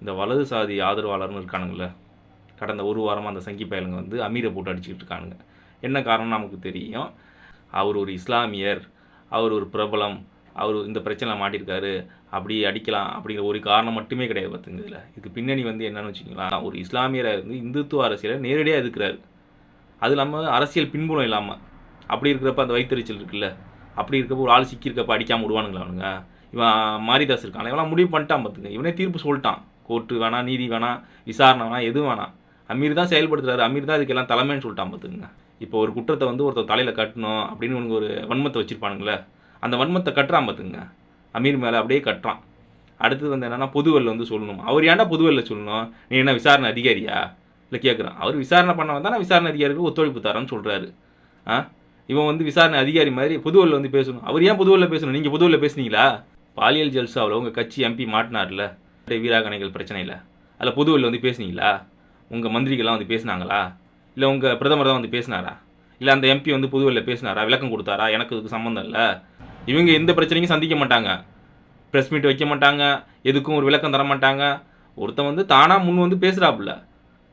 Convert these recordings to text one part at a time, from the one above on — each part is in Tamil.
இந்த வலதுசாதி ஆதரவாளர்னு இருக்கானுங்கள கடந்த ஒரு வாரமாக அந்த சங்கி பயலுங்க வந்து அமீரை போட்டு அடிச்சுக்கிட்டு இருக்கானுங்க. என்ன காரணம் நமக்கு தெரியும். அவர் ஒரு இஸ்லாமியர் அவர் ஒரு பிரபலம் அவர் இந்த பிரச்சனை மாட்டியிருக்காரு அப்படி அடிக்கலாம் அப்படிங்கிற ஒரு காரணம் மட்டுமே கிடையாது பார்த்துங்க இதில். இதுக்கு பின்னணி வந்து என்னன்னு வச்சுக்கலாம் ஒரு இஸ்லாமியராக இருந்து இந்துத்துவ அரசியலை நேரடியாக எதுக்குறாரு அது இல்லாமல் அரசியல் பின்புலம் இல்லாமல் அப்படி இருக்கிறப்ப அந்த வைத்தறிச்சல் இருக்குல்ல அப்படி இருக்கப்போ ஒரு ஆள் சிக்கியிருக்கப்ப அடிக்காமல் விடுவானுங்களா அவனுங்க? இவன் மாரிதாஸ் இருக்கான் இவெல்லாம் முடிவு பண்ணிட்டான் பார்த்துங்க. இவனே தீர்ப்பு சொல்லிட்டான். கோர்ட்டு வேணாம் நீதி வேணாம் விசாரணை வேணாம் எதுவும் வேணாம். அமீர் தான் செயல்படுத்துறாரு. அமீர் தான் இதுக்கெல்லாம் தலைமைன்னு சொல்லிட்டான் பார்த்துங்க இப்போ ஒரு குற்றத்தை வந்து ஒருத்தர் தலையில் கட்டணும் அப்படின்னு உனக்கு ஒரு வன்மத்தை வச்சுருப்பானுங்களே அந்த வன்மத்தை கட்டுறான் பார்த்துங்க அமீர் மேலே அப்படியே கட்டுறான். அடுத்தது வந்து என்னென்னா பொதுவெளில வந்து சொல்லணும். அவர் ஏன்டா பொதுவெளில சொல்லணும்? நீ என்ன விசாரணை அதிகாரியா? இல்லை கேட்குறான். அவர் விசாரணை பண்ண வந்தால் விசாரணை அதிகாரிக்கு ஒத்துழைப்பு தரேன்னு சொல்கிறாரு ஆ? இவன் வந்து விசாரணை அதிகாரி மாதிரி பொதுவெளில வந்து பேசணும். அவர் ஏன் பொதுவெளில பேசணும்? நீங்கள் பொதுவெளில பேசுனீங்களா? பாலியல் ஜல்சாவில் உங்கள் கட்சி எம்பி மாட்டினார்ல. வீராகணைகள் பிரச்சனையில்? அதில் பொதுவில் வந்து பேசுனீங்களா? உங்கள் மந்திரிகள்லாம் வந்து பேசுனாங்களா? இல்லை உங்கள் பிரதமர் தான் வந்து பேசினாரா? இல்லை அந்த எம்பி வந்து பொதுவில் பேசினாரா? விளக்கம் கொடுத்தாரா? எனக்கு இதுக்கு சம்மந்தம் இல்லை. இவங்க எந்த பிரச்சனையும் சந்திக்க மாட்டாங்க. ப்ரெஸ் மீட் வைக்க மாட்டாங்க. எதுக்கும் ஒரு விளக்கம் தர மாட்டாங்க. ஒருத்தன் வந்து தானாக முன் வந்து பேசுகிறாப்புல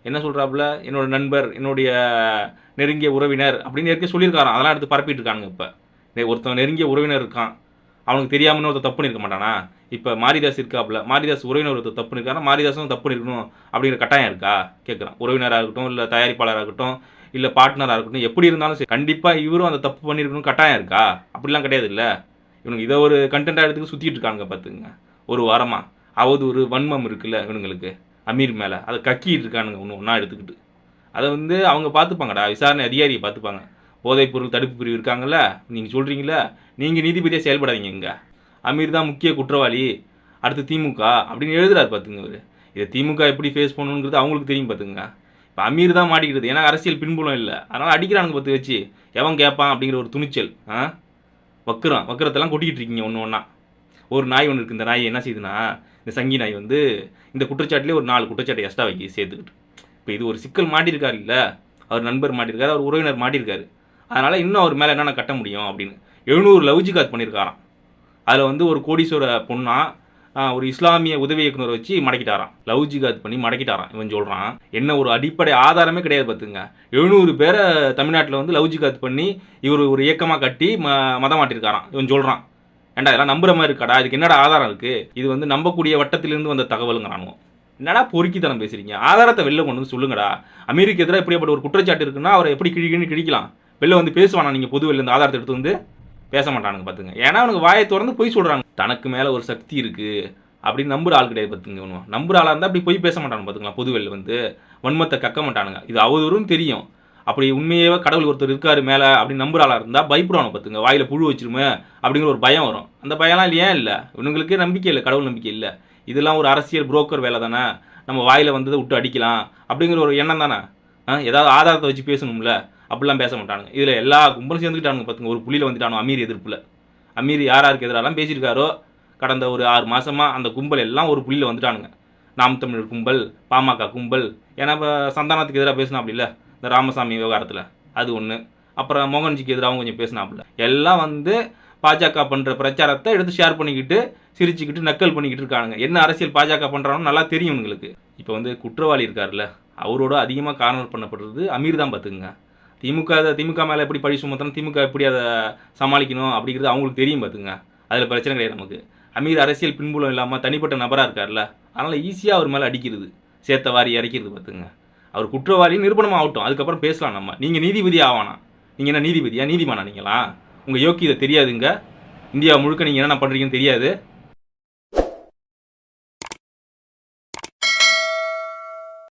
என்ன சொல்கிறாப்புல என்னோட நண்பர் என்னுடைய நெருங்கிய உறவினர் அப்படின்னு ஏற்கனவே சொல்லியிருக்காராம். அதெல்லாம் எடுத்து பரப்பிட்டு இருக்கானுங்க இப்போ. ஒருத்தன் நெருங்கிய உறவினர் இருக்கான். அவனுக்கு தெரியாமல் ஒருத்தர் தப்பு இருக்க மாட்டானா? இப்போ மாரிதாஸ் இருக்காப்புல மாரிதாஸ் உறவினர் ஒருத்தர் தப்பு இருக்கானா மாரிதாஸும் தப்பு பண்ணிருக்கணும் அப்படிங்கிற கட்டாயம் இருக்கா? கேட்குறான் உறவினராக இருக்கட்டும் இல்லை தயாரிப்பாளராக இருக்கட்டும் இல்லை பார்ட்னராக இருக்கட்டும் எப்படி இருந்தாலும் சரி கண்டிப்பாக இவரும் அந்த தப்பு பண்ணியிருக்கணும் கட்டாயம் இருக்கா? அப்படிலாம் கிடையாது இல்லை. இவனுக்கு இதை ஒரு கண்டென்ட்டாக எடுத்துக்கு சுற்றிட்டு இருக்காங்க பார்த்துங்க ஒரு வாரமாக அவது ஒரு வன்மம் இருக்குல்ல இவனுங்களுக்கு அமீர் மேலே. அதை கக்கிட்டு இருக்கானுங்க ஒன்று ஒன்றா எடுத்துக்கிட்டு. அதை வந்து அவங்க பார்த்துப்பாங்கடா. விசாரணை அதிகாரியை பார்த்துப்பாங்க. போதைப்பொருள் தடுப்பு பிரிவு இருக்காங்கல்ல நீங்கள் சொல்கிறீங்களா நீங்கள் நீதிபதியாக செயல்படாதீங்க இங்கே. அமீர் தான் முக்கிய குற்றவாளி அடுத்து திமுக அப்படின்னு எழுதுறாரு பார்த்துங்க அவர் இதை திமுக எப்படி ஃபேஸ் பண்ணணுங்கிறது அவங்களுக்கு தெரியும் பார்த்துங்க இப்போ அமீர் தான் மாட்டிக்கிறது ஏன்னா அரசியல் பின்புலம் இல்லை. அதனால் அடிக்கிறானுங்க பத்து வச்சு. எவன் கேட்பான் அப்படிங்கிற ஒரு துணிச்சல் ஆ? வக்கரம் வக்கரத்தெல்லாம் கொட்டிக்கிட்டு இருக்கீங்க ஒன்று ஒன்றா ஒரு நாய் ஒன்று இருக்குது இந்த நாய் என்ன செய்யுதுன்னா இந்த சங்கி நாய் வந்து இந்த குற்றச்சாட்டிலே ஒரு நாலு குற்றச்சாட்டை எக்ஸ்ட்ரா வைக்க சேர்த்துக்கிட்டு. இப்போ இது ஒரு சிக்கல் மாட்டியிருக்காரு இல்லை அவர் நண்பர் மாட்டியிருக்காரு அவர் உறவினர் மாட்டியிருக்காரு. அதனால் இன்னும் அவர் மேலே என்னென்ன கட்ட முடியும் அப்படின்னு. எழுநூறு லவ் ஜிகாத் பண்ணியிருக்காராம் அதில் வந்து ஒரு கோடீஸ்வர பொண்ணா ஒரு இஸ்லாமிய உதவி இயக்குனர் வச்சு மடக்கிட்டாராம். லவ் ஜிகாத் பண்ணி மடக்கிட்டாராம். இவன் சொல்கிறான் என்ன ஒரு அடிப்படை ஆதாரமே கிடையாது பார்த்துங்க. எழுநூறு பேரை தமிழ்நாட்டில் வந்து லவ் ஜிகாத் பண்ணி இவர் ஒரு இயக்கமாக கட்டி ம மதம் மாட்டிருக்காராம் இவன் சொல்கிறான் ஏன்டா இதெல்லாம் நம்புற மாதிரி இருக்காடா? இதுக்கு என்னடா ஆதாரம் இருக்குது இது வந்து நம்பக்கூடிய வட்டத்திலிருந்து வந்த தகவலுங்கிறானுவோம் என்னடா பொறுக்கித்தனம் பேசுறீங்க? ஆதாரத்தை வெளில கொண்டு வந்து சொல்லுங்கடா. அமெரிக்க எதிராக இப்படிப்பட்ட ஒரு குற்றச்சாட்டு இருக்குன்னா அவரை எப்படி கிழிக்கின்னு கிழிக்கலாம்? வெளில வந்து பேசுவானா? நீங்கள் பொது வெளில இந்த ஆதாரத்தை எடுத்து வந்து பேச மாட்டானுங்க பார்த்துங்க ஏன்னா அவனுக்கு வாயை திறந்து போய் சொல்கிறாங்க தனக்கு மேலே ஒரு சக்தி இருக்குது அப்படின்னு நம்புற ஆள் கிடையாது பார்த்துங்க இவனும் நம்புற ஆளாக இருந்தால் அப்படி போய் பேச மாட்டானுங்க பார்த்துக்கலாம் பொது வெளில வந்து வன்மத்தை கக்க மாட்டானுங்க. இது அவதூறும் தெரியும். அப்படி உண்மையாவே கடவுள் ஒருத்தர் இருக்காரு மேலே அப்படின்னு நம்புற ஆளாக இருந்தால் பயப்படுவானு பார்த்துங்க வாயில் புழு வச்சிருமே அப்படிங்கிற ஒரு பயம் வரும். அந்த பயம்லாம் ஏன் இல்லை. இவங்களுக்கே நம்பிக்கை இல்லை கடவுள் நம்பிக்கை இல்லை. இதெல்லாம் ஒரு அரசியல் புரோக்கர் வேலை தானே. நம்ம வாயில் வந்ததை விட்டு அடிக்கலாம் அப்படிங்கிற ஒரு எண்ணம் தானே. ஆ ஏதாவது ஆதாரத்தை வச்சு பேசணும்ல. அப்படிலாம் பேச மாட்டானுங்க. இதில் எல்லா கும்பலும் சேர்ந்துக்கிட்டானுங்க பார்த்துங்க ஒரு புள்ளியில் வந்துட்டானோ அமீர் எதிர்ப்பில். அமீர் யார் யாருக்கு எதிராலாம் பேசியிருக்காரோ கடந்த ஒரு ஆறு மாதமாக அந்த கும்பல் எல்லாம் ஒரு புள்ளியில் வந்துட்டானுங்க. நாம் தமிழர் கும்பல் பாமக கும்பல். ஏன்னா இப்போ சந்தானத்துக்கு எதிராக பேசினா அப்படி இல்லை இந்த ராமசாமி விவகாரத்தில். அது ஒன்று அப்புறம் மோகன்ஜிக்கு எதிராகவும் கொஞ்சம் பேசினாப்புல எல்லாம் வந்து பாஜக பண்ணுற பிரச்சாரத்தை எடுத்து ஷேர் பண்ணிக்கிட்டு சிரிச்சுக்கிட்டு நக்கல் பண்ணிக்கிட்டு இருக்கானுங்க. என்ன அரசியல் பாஜக பண்ணுறானோ நல்லா தெரியும் உங்களுக்கு இப்போ வந்து குற்றவாளி இருக்கார்ல அவரோட அதிகமாக காரணம் பண்ணப்படுறது அமீர் தான் பார்த்துக்குங்க திமுக அதை திமுக மேலே எப்படி பழி சுமத்தணும் திமுக எப்படி அதை சமாளிக்கணும் அப்படிங்கிறது அவங்களுக்கு தெரியும் பார்த்துங்க. அதில் பிரச்சனை கிடையாது நமக்கு. அமீர் அரசியல் பின்புலம் இல்லாமல் தனிப்பட்ட நபராக இருக்கார்ல அதனால் ஈஸியாக அவர் மேலே அடிக்கிறது சேர்த்த வாரி இறக்கிறது பார்த்துங்க. அவர் குற்றவாளி நிரூபணம் ஆகட்டும் அதுக்கப்புறம் பேசலாம் நம்ம. நீங்கள் நீதிபதி ஆவானா நீங்கள் என்ன நீதிபதியா? நீதிமானா நீங்களா? உங்கள் யோக்கியதை தெரியாதுங்க. இந்தியா முழுக்க நீங்கள் என்னென்ன பண்ணுறீங்கன்னு தெரியாது.